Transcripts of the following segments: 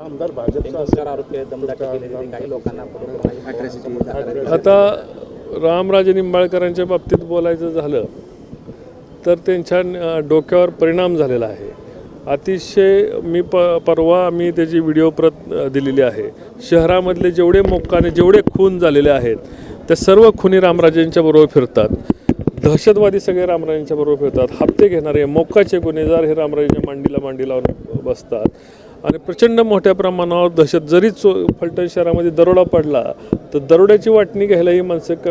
आमदार भाजपचा आरोपी. काही लोकांना आता रामराजे निंबाळकरांच्या बाबतीत बोलायचं झालं तर त्यांच्या डोक्यावर परिणाम झालेला आहे. अतिशय मी प परवा मी त्याची व्हिडिओ प्रत दिलेली आहे. शहरामधले जेवढे मोक्काने जेवढे खून झालेले आहेत त्या सर्व खुनी रामराजेंच्या बरोबर फिरतात. दहशतवादी सगळे रामराजेंच्या बरोबर फिरतात. हप्ते घेणारे मोक्काचे गुन्हेगार हे रामराजेंच्या मांडीला मांडी लावून बसतात. आणि प्रचंड मोठ्या प्रमाणावर दहशत जरी चो फलटण शहरामध्ये दरोडा पडला तर दरोड्याची वाटणी घ्यायला ही माणसं क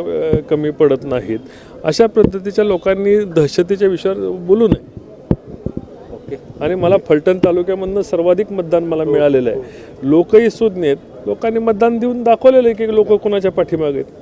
कमी पडत नाहीत. अशा पद्धतीच्या लोकांनी दहशतीच्या विषयावर बोलू नये. ओके. आणि मला फलटण तालुक्यामधनं सर्वाधिक मतदान मला मिळालेलं आहे. लोकही सुज्ञ आहेत लोकांनी मतदान देऊन दाखवलेलं आहे की लोक कोणाच्या पाठीमागे आहेत.